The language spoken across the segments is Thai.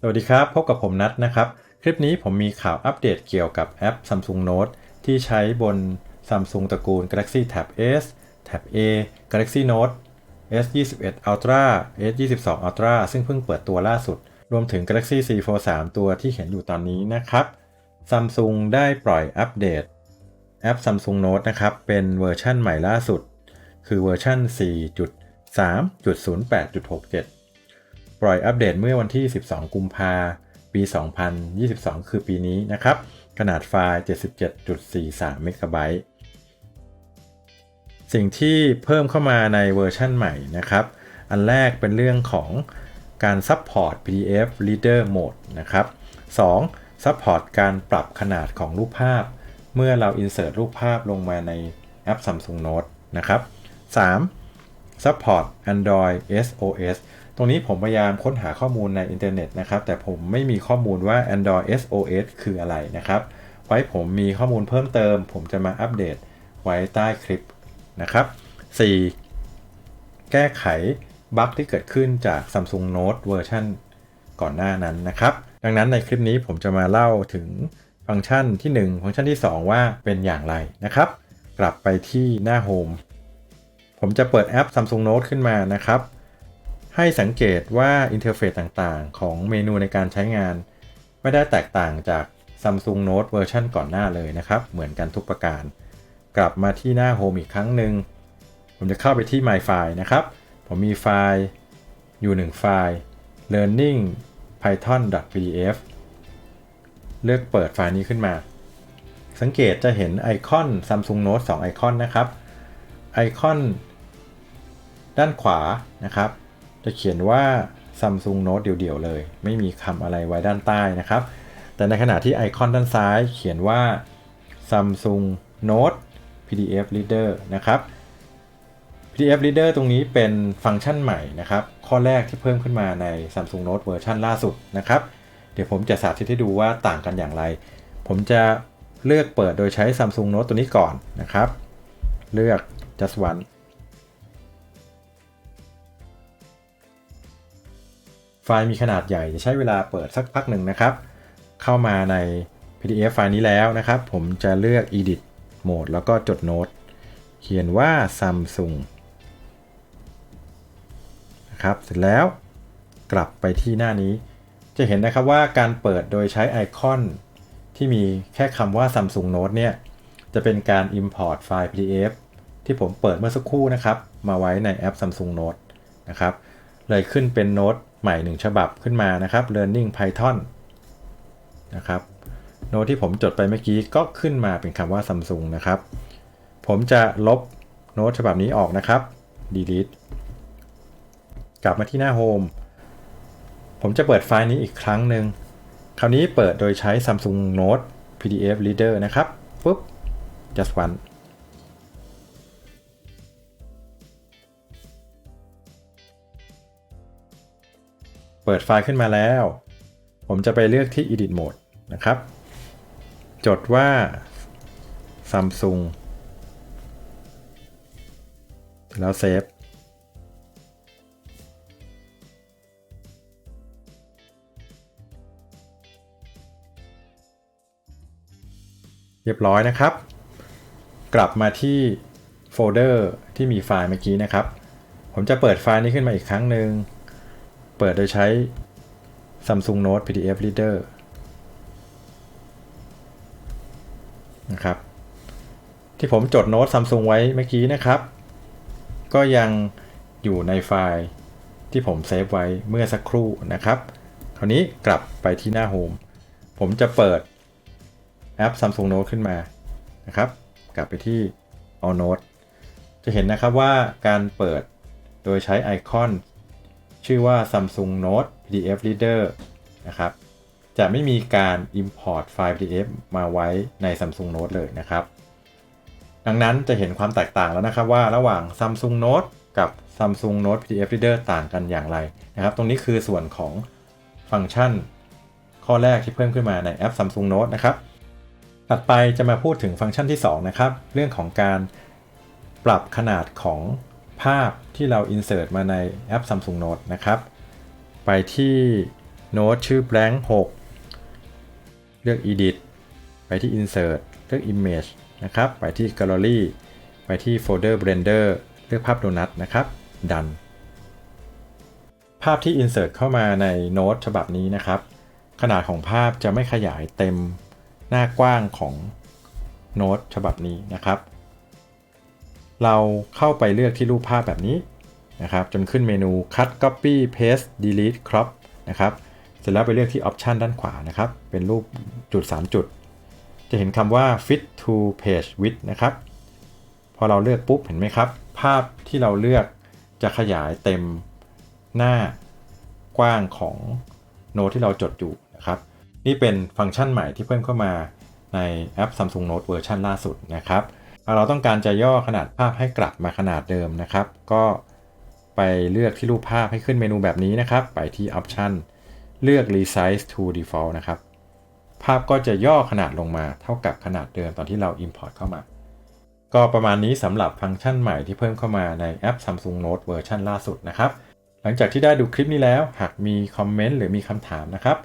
สวัสดีครับ พบกับผมนัทนะครับ คลิปนี้ผมมีข่าวอัปเดตเกี่ยวกับแอป Samsung Note ที่ใช้บน Samsung ตระกูล Galaxy Tab S Tab A Galaxy Note S21 Ultra S22 Ultra ซึ่งเพิ่งเปิดตัวล่าสุด รวมถึง Galaxy C Fold 3ตัวที่เห็นอยู่ตอนนี้นะครับ Samsung ได้ปล่อยอัปเดตแอป Samsung Note นะครับ เป็นเวอร์ชั่นใหม่ล่าสุด คือเวอร์ชัน4.3.08.67 ปล่อยอัปเดตเมื่อวันที่ 12 กุมภาปี 2022 คือปีนี้นะครับ ขนาดไฟล์ 77.43 เมกะไบต์สิ่งที่เพิ่มเข้ามาในเวอร์ชั่นใหม่นะครับ อันแรกเป็นเรื่องของการซัพพอร์ต PDF Reader Mode นะครับ 2. ซัพพอร์ตการปรับขนาดของรูปภาพ เมื่อเรา insert รูปภาพลงมาในแอป Samsung Note นะครับ 3. Support Android SOS ตรงนี้ผมพยายามค้นหาข้อมูลในอินเทอร์เน็ตนะครับ แต่ผมไม่มีข้อมูลว่า Android SOS คืออะไรนะครับ ไว้ผมมีข้อมูลเพิ่มเติม ผมจะมาอัปเดตไว้ใต้คลิปนะครับ 4. แก้ไขบั๊กที่เกิดขึ้นจาก Samsung Note เวอร์ชันก่อนหน้านั้นนะครับ ดังนั้นในคลิปนี้ผมจะมาเล่าถึงฟังก์ชันที่ 1 ฟังก์ชันที่ 2 ว่าเป็นอย่างไรนะครับ กลับไปที่หน้าโฮมผมจะเปิดแอป Samsung Note ขึ้นมานะครับ ให้สังเกตว่าอินเทอร์เฟซต่างๆ ของเมนูในการใช้งาน ไม่ได้แตกต่างจาก Samsung Note เวอร์ชันก่อนหน้าเลยนะครับ เหมือนกันทุกประการ กลับมาที่หน้าโฮมอีกครั้งหนึ่ง ผมจะเข้าไปที่ My File นะครับ ผมมีไฟล์อยู่1ไฟล์ learning python.pdf เลือกเปิดไฟล์นี้ขึ้นมา สังเกตจะเห็นไอคอน Samsung Note 2 ไอคอนนะครับ ไอคอนด้านขวานะครับ จะเขียนว่า Samsung Note เดี่ยวๆเลย ไม่มีคำอะไรไว้ด้านใต้นะครับ แต่ในขณะที่ไอคอนด้านซ้ายเขียนว่า Samsung Note PDF Reader นะครับ PDF Reader ตรงนี้เป็นฟังก์ชันใหม่นะครับ ข้อแรกที่เพิ่มขึ้นมาใน Samsung Note เวอร์ชันล่าสุดนะครับ เดี๋ยวผมจะสาธิตให้ดูว่าต่างกันอย่างไร ผมจะเลือกเปิดโดยใช้ Samsung Note ตัวนี้ก่อนนะครับ เลือก just one ไฟล์มีขนาดใหญ่จะใช้เวลาเปิดสักพักหนึ่งนะครับ เข้ามาใน PDF ไฟล์นี้แล้วนะครับ ผมจะเลือก edit mode แล้วก็จดโน้ต เขียนว่า Samsung นะครับเสร็จแล้วกลับไปที่หน้านี้ จะเห็นนะครับว่าการเปิดโดยใช้ไอคอน ที่มีแค่คำว่า Samsung Note เนี่ย จะเป็นการ Import ไฟล์ PDF ที่ผมเปิดเมื่อสักครู่นะครับ มาไว้ในแอป Samsung Note นะครับ เลยขึ้นเป็นโน้ตใหม่1ฉบับขึ้นมานะครับ Learning Python นะครับ โน้ตที่ผมจดไปเมื่อกี้ก็ขึ้นมาเป็นคำว่า Samsung นะครับ ผมจะลบโน้ตฉบับนี้ออกนะครับ delete กลับมาที่หน้า Home ผมจะเปิดไฟล์นี้อีกครั้งหนึ่งคราวนี้เปิดโดยใช้ Samsung Note PDF Reader นะครับปุ๊บ just one เปิดไฟล์ขึ้นมาแล้ว ผมจะไปเลือกที่ Edit Mode นะครับ จดว่า Samsung แล้วเซฟเรียบร้อยนะครับ กลับมาที่โฟลเดอร์ที่มีไฟล์เมื่อกี้นะครับ ผมจะเปิดไฟล์นี้ขึ้นมาอีกครั้งหนึ่ง เปิดโดยใช้ Samsung Note PDF Reader นะครับ ที่ผมจดโน้ต Samsung ไว้เมื่อกี้นะครับ ก็ยังอยู่ในไฟล์ที่ผมเซฟไว้เมื่อสักครู่นะครับ คราวนี้กลับไปที่หน้า Home ผมจะเปิดแอป Samsung Note ขึ้นมานะครับ กลับไปที่ All Note จะเห็นนะครับว่าการเปิดโดยใช้ไอคอน ชื่อว่า Samsung Note PDF Reader นะครับ จะไม่มีการ Import ไฟล์ PDF มาไว้ใน Samsung Note เลยนะครับ ดังนั้นจะเห็นความแตกต่างแล้วนะครับว่าระหว่าง Samsung Note กับ Samsung Note PDF Reader ต่างกันอย่างไรนะครับ ตรงนี้คือส่วนของฟังก์ชัน ข้อแรกที่เพิ่มขึ้นมาในแอป Samsung Note นะครับ ถัดไปจะมาพูดถึงฟังก์ชันที่ 2 นะครับ เรื่องของการปรับขนาดของ ภาพที่เรา insert มาในแอป Samsung Note นะครับ ไปที่โน้ตชื่อ blank 6 เลือก edit ไปที่ insert เลือก image นะครับ ไปที่ gallery ไปที่โฟลเดอร์ blender เลือกภาพโดนัทนะครับ ดัน ภาพที่ insert เข้ามาในโน้ตฉบับนี้นะครับ ขนาดของภาพจะไม่ขยายเต็มหน้ากว้างของโน้ตฉบับนี้นะครับ เราเข้าไปเลือกที่รูปภาพแบบนี้นะครับจนขึ้นเมนู cut copy paste delete crop นะครับเสร็จแล้วไปเลือกที่ option ด้านขวานะครับ เป็นรูปจุด 3 จุด จะเห็นคำว่า fit to page width นะครับ พอเราเลือกปุ๊บเห็นไหมครับ ภาพที่เราเลือกจะขยายเต็มหน้ากว้างของโน้ตที่เราจดอยู่นะครับ นี่เป็นฟังก์ชันใหม่ที่เพิ่มเข้ามาในแอป Samsung Note เวอร์ชันล่าสุดนะครับ เราต้องการจะย่อขนาดภาพให้กลับมาขนาดเดิมนะครับ ก็ไปเลือกที่รูปภาพให้ขึ้นเมนูแบบนี้นะครับ ไปที่ Option เลือก Resize to Default นะครับ ภาพก็จะย่อขนาดลงมาเท่ากับขนาดเดิมตอนที่เรา Import เข้ามา ก็ประมาณนี้สำหรับฟังก์ชันใหม่ที่เพิ่มเข้ามาในแอป Samsung Note เวอร์ชันล่าสุดนะครับ หลังจากที่ได้ดูคลิปนี้แล้ว หากมีคอมเมนต์หรือมีคำถามนะครับ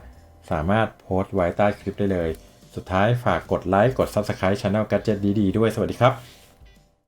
สามารถโพสต์ไว้ใต้คลิปได้เลย สุดท้ายฝากกดไลค์กด Subscribe Channel Gadget ดีๆด้วยสวัสดีครับ